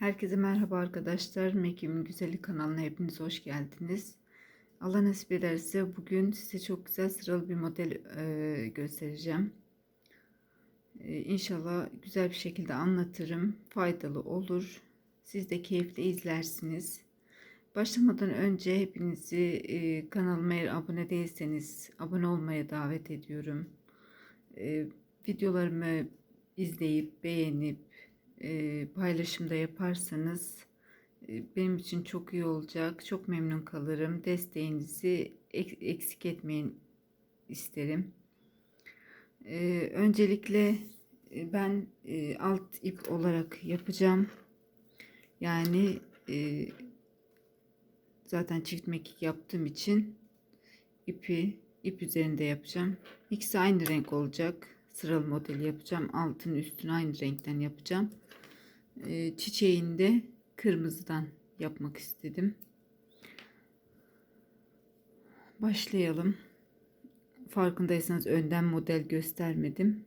Herkese merhaba arkadaşlar. Mekimin Güzeli kanalına hepiniz hoş geldiniz. Allah nasip ederse bugün size çok güzel sıralı bir model e, göstereceğim. E, inşallah güzel bir şekilde anlatırım. Faydalı olur. Siz de keyifle izlersiniz. Başlamadan önce hepinizi e, kanalıma eğer abone değilseniz abone olmaya davet ediyorum. E, videolarımı izleyip beğenip paylaşımda yaparsanız benim için çok iyi olacak. Çok memnun kalırım. Desteğinizi ek, eksik etmeyin isterim. Öncelikle ben alt ip olarak yapacağım. Yani zaten çift mekik yaptığım için ipi ip üzerinde yapacağım. İkisi aynı renk olacak. Sıralı modeli yapacağım. Altın üstünü aynı renkten yapacağım. Ee, çiçeğini de kırmızıdan yapmak istedim. Başlayalım. Farkındaysanız önden model göstermedim.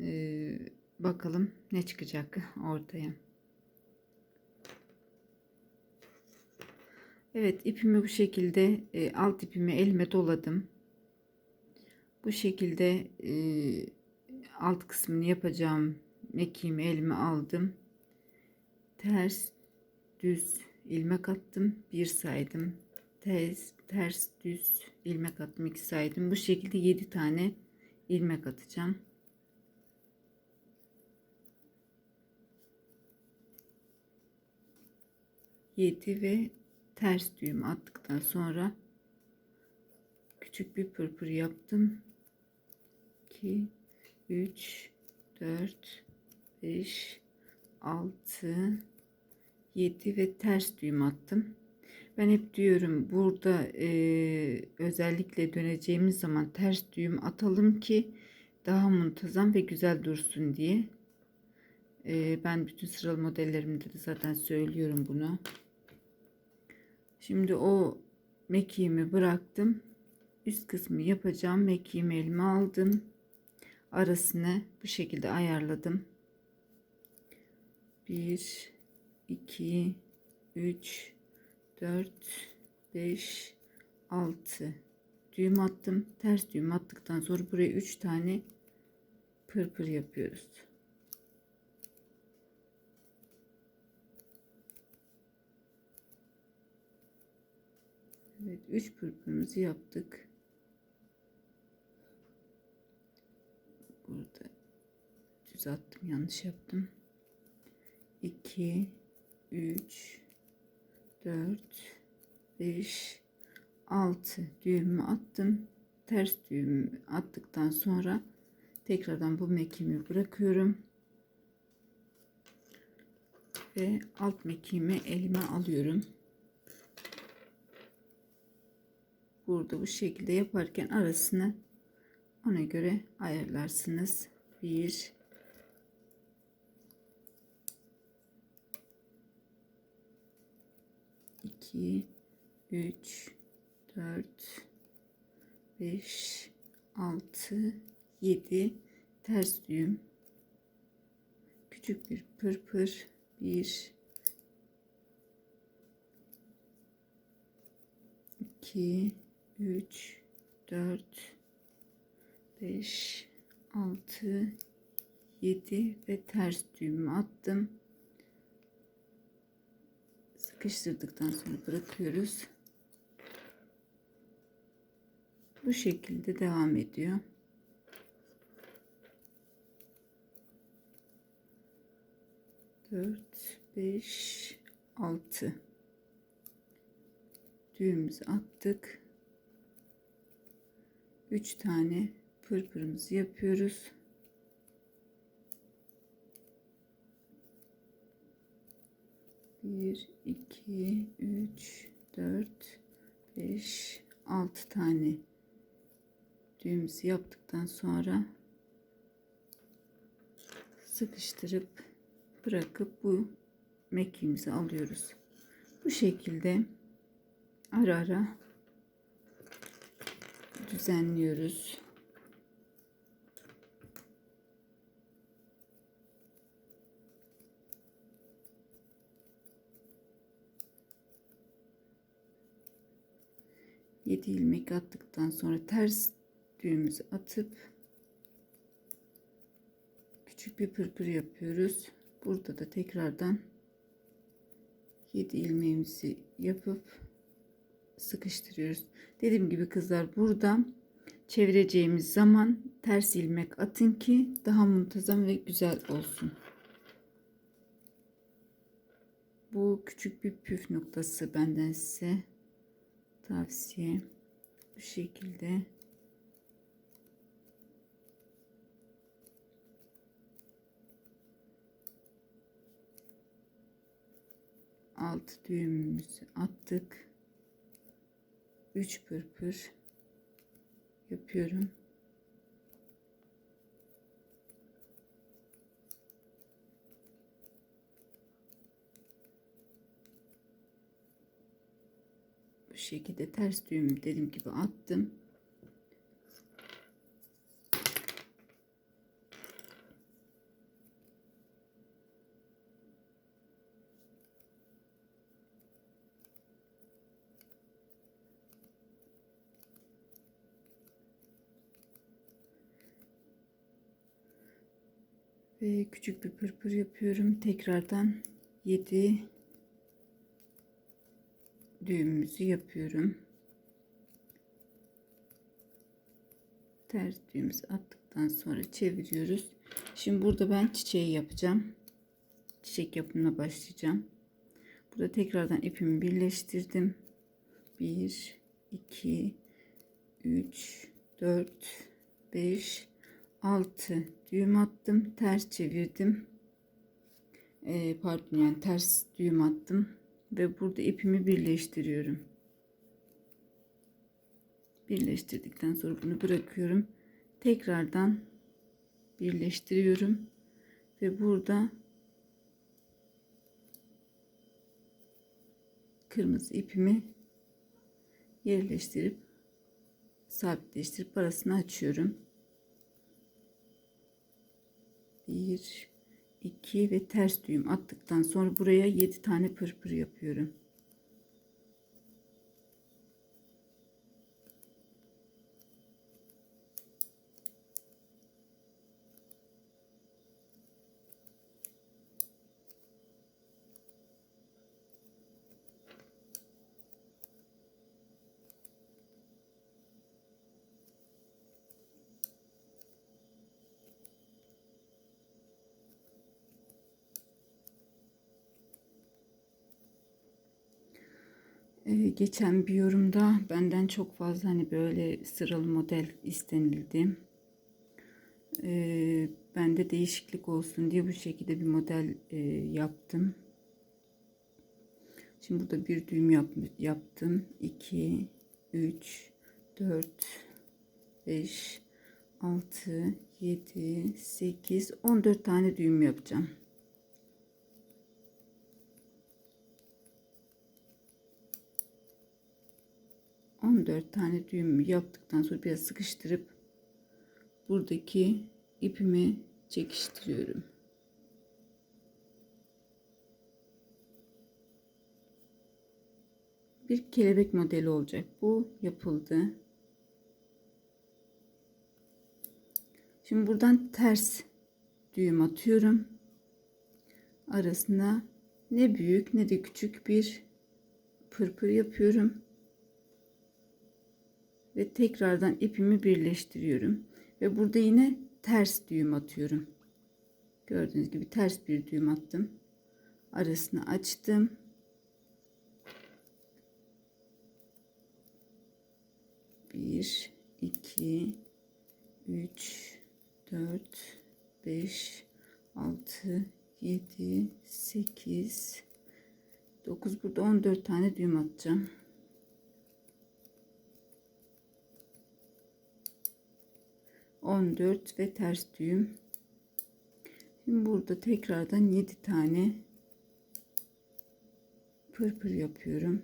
Ee, bakalım ne çıkacak ortaya. Evet ipimi bu şekilde e, alt ipimi elime doladım. Bu şekilde e, alt kısmını yapacağım mekiğimi elime aldım. Ters düz ilmek attım. Bir saydım. Ters, ters düz ilmek attım. iki saydım. Bu şekilde 7 tane ilmek atacağım. Yedi ve ters düğüm attıktan sonra küçük bir pırpır yaptım. 2 3 4 5 6 7 ve ters düğüm attım. Ben hep diyorum burada e, özellikle döneceğimiz zaman ters düğüm atalım ki daha muntazam ve güzel dursun diye. E, ben bütün sıralı modellerimde de zaten söylüyorum bunu. Şimdi o mekiğimi bıraktım. Üst kısmı yapacağım. Mekiğimi elime aldım. Arasını bu şekilde ayarladım. 1 2 3 4 5 6 düğüm attım. Ters düğüm attıktan sonra buraya 3 tane pırpır yapıyoruz. Evet 3 pırpırımızı yaptık. Burada düz attım yanlış yaptım. 2 3 4 5 6 düğümü attım. Ters düğümü attıktan sonra tekrardan bu mekiğimi bırakıyorum. Ve alt mekiğimi elime alıyorum. Burada bu şekilde yaparken arasını ona göre ayarlarsınız. 1 2 3 4 5 6 7 ters düğüm. Küçük bir pırpır 1 2 3 4 5 6 7 ve ters düğümü attım sıkıştırdıktan sonra bırakıyoruz. Bu şekilde devam ediyor. Dört, beş, altı. Düğümümüzü attık. Üç tane pırpırımızı yapıyoruz. 1 2 3 4 5 6 tane düğümümüzü yaptıktan sonra sıkıştırıp bırakıp bu mekiğimizi alıyoruz. Bu şekilde ara ara düzenliyoruz. 7 ilmek attıktan sonra ters düğümümüzü atıp küçük bir pırpır yapıyoruz. Burada da tekrardan 7 ilmeğimizi yapıp sıkıştırıyoruz. Dediğim gibi kızlar burada çevireceğimiz zaman ters ilmek atın ki daha muntazam ve güzel olsun. Bu küçük bir püf noktası benden size tavsiye. Bu şekilde alt düğümümüzü attık. 3 pırpır yapıyorum. Şekilde ters düğümü dediğim gibi attım. Ve küçük bir pırpır yapıyorum. Tekrardan 7 düğümümüzü yapıyorum. Ters düğümümüzü attıktan sonra çeviriyoruz. Şimdi burada ben çiçeği yapacağım. Çiçek yapımına başlayacağım. Burada tekrardan ipimi birleştirdim. 1 2 3 4 5 6 düğüm attım ters çevirdim ee, pardon yani ters düğüm attım ve burada ipimi birleştiriyorum. Birleştirdikten sonra bunu bırakıyorum. Tekrardan birleştiriyorum. Ve burada kırmızı ipimi yerleştirip sabitleştirip arasını açıyorum. 1 2 ve ters düğüm attıktan sonra buraya 7 tane pırpır yapıyorum. Ee, geçen bir yorumda benden çok fazla hani böyle sıralı model istenildi. Ee, ben de değişiklik olsun diye bu şekilde bir model e, yaptım. Şimdi burada bir düğüm yap, yaptım. 2, 3, 4, 5, 6, 7, 8, 14 tane düğüm yapacağım. 14 tane düğüm yaptıktan sonra biraz sıkıştırıp buradaki ipimi çekiştiriyorum. Bir kelebek modeli olacak. Bu yapıldı. Şimdi buradan ters düğüm atıyorum. Arasına ne büyük ne de küçük bir pırpır yapıyorum ve tekrardan ipimi birleştiriyorum. Ve burada yine ters düğüm atıyorum. Gördüğünüz gibi ters bir düğüm attım. Arasını açtım. Bir iki üç dört beş altı yedi sekiz dokuz. Burada on dört tane düğüm atacağım 14 ve ters düğüm. Şimdi burada tekrardan 7 tane pırpır yapıyorum.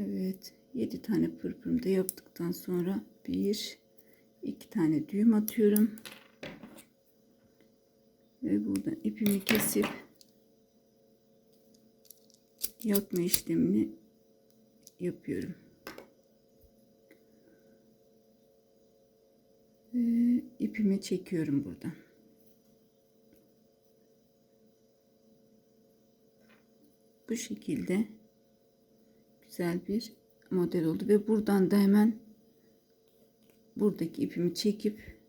Evet. 7 tane pırpırımı da yaptıktan sonra bir iki tane düğüm atıyorum. Ve buradan ipimi kesip yakma işlemini yapıyorum. Ve ipimi çekiyorum buradan. Bu şekilde güzel bir model oldu ve buradan da hemen buradaki ipimi çekip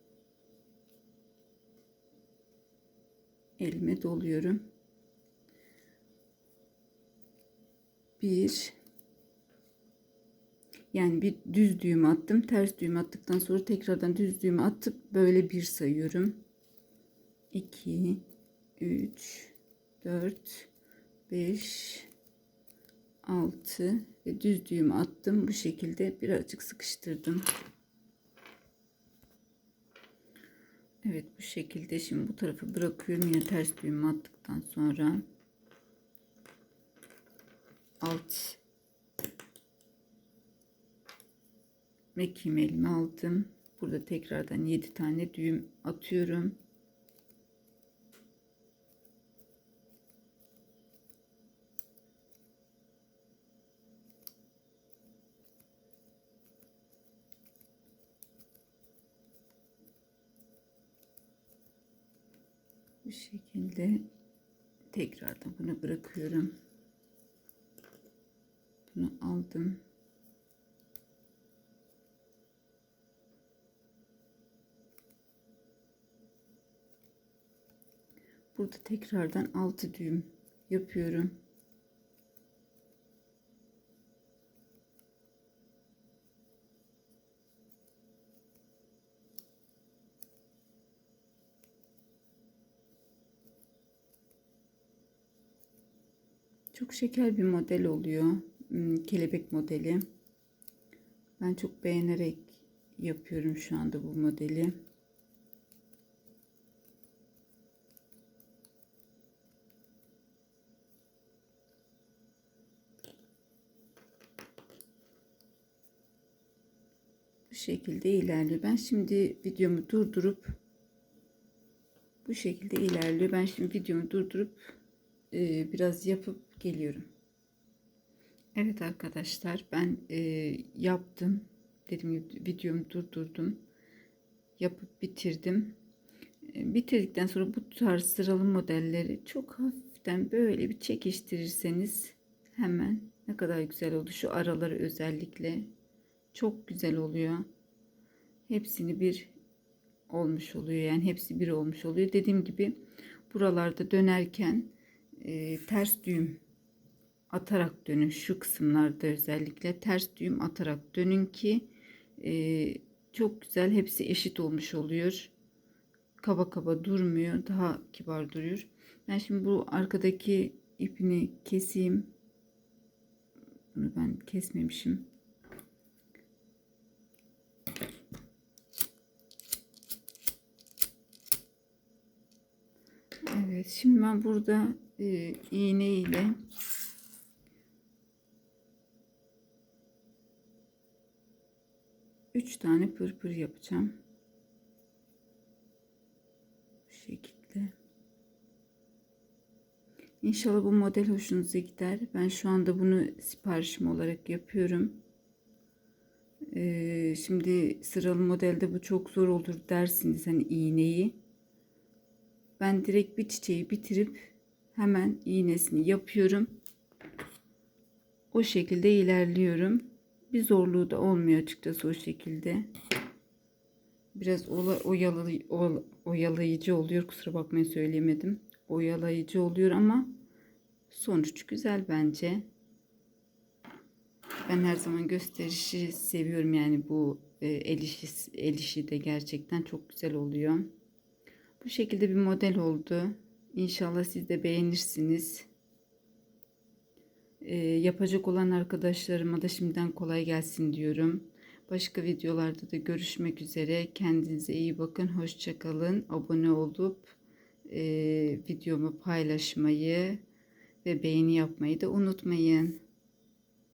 elime doluyorum. Bir yani bir düz düğüm attım. Ters düğüm attıktan sonra tekrardan düz düğüm atıp böyle bir sayıyorum. 2 3 4 5 6 ve düz düğüm attım. Bu şekilde birazcık sıkıştırdım. Evet bu şekilde şimdi bu tarafı bırakıyorum. Yine ters düğüm attıktan sonra alt mekiğimi elime aldım. Burada tekrardan 7 tane düğüm atıyorum. Bu şekilde tekrardan bunu bırakıyorum. Bunu aldım. Burada tekrardan 6 düğüm yapıyorum. Çok şeker bir model oluyor. Hmm, Kelebek modeli. Ben çok beğenerek yapıyorum şu anda bu modeli. Bu şekilde ilerliyor. Ben şimdi videomu durdurup bu şekilde ilerliyor. Ben şimdi videomu durdurup e, biraz yapıp geliyorum. Evet arkadaşlar ben e, yaptım. Dediğim gibi videomu durdurdum. Yapıp bitirdim. E, bitirdikten sonra bu tarz sıralı modelleri çok hafiften böyle bir çekiştirirseniz hemen ne kadar güzel oldu. Şu araları özellikle çok güzel oluyor. Hepsini bir olmuş oluyor. Yani hepsi bir olmuş oluyor. Dediğim gibi buralarda dönerken e, ters düğüm atarak dönün. Şu kısımlarda özellikle ters düğüm atarak dönün ki e, çok güzel hepsi eşit olmuş oluyor. Kaba kaba durmuyor. Daha kibar duruyor. Ben şimdi bu arkadaki ipini keseyim. Bunu ben kesmemişim. Evet şimdi ben burada e, iğne ile üç tane pırpır yapacağım. Bu şekilde. İnşallah bu model hoşunuza gider. Ben şu anda bunu siparişim olarak yapıyorum. Ee, şimdi sıralı modelde bu çok zor olur dersiniz hani iğneyi. Ben direkt bir çiçeği bitirip hemen iğnesini yapıyorum. O şekilde ilerliyorum. Bir zorluğu da olmuyor açıkçası o şekilde. Biraz oyalı, oyalayıcı oluyor. Kusura bakmayın söyleyemedim. Oyalayıcı oluyor ama sonuç güzel bence. Ben her zaman gösterişi seviyorum yani bu e, el işi, el işi de gerçekten çok güzel oluyor. Bu şekilde bir model oldu. İnşallah siz de beğenirsiniz. Ee, yapacak olan arkadaşlarıma da şimdiden kolay gelsin diyorum. Başka videolarda da görüşmek üzere. Kendinize iyi bakın. Hoşçakalın. Abone olup e, videomu paylaşmayı ve beğeni yapmayı da unutmayın.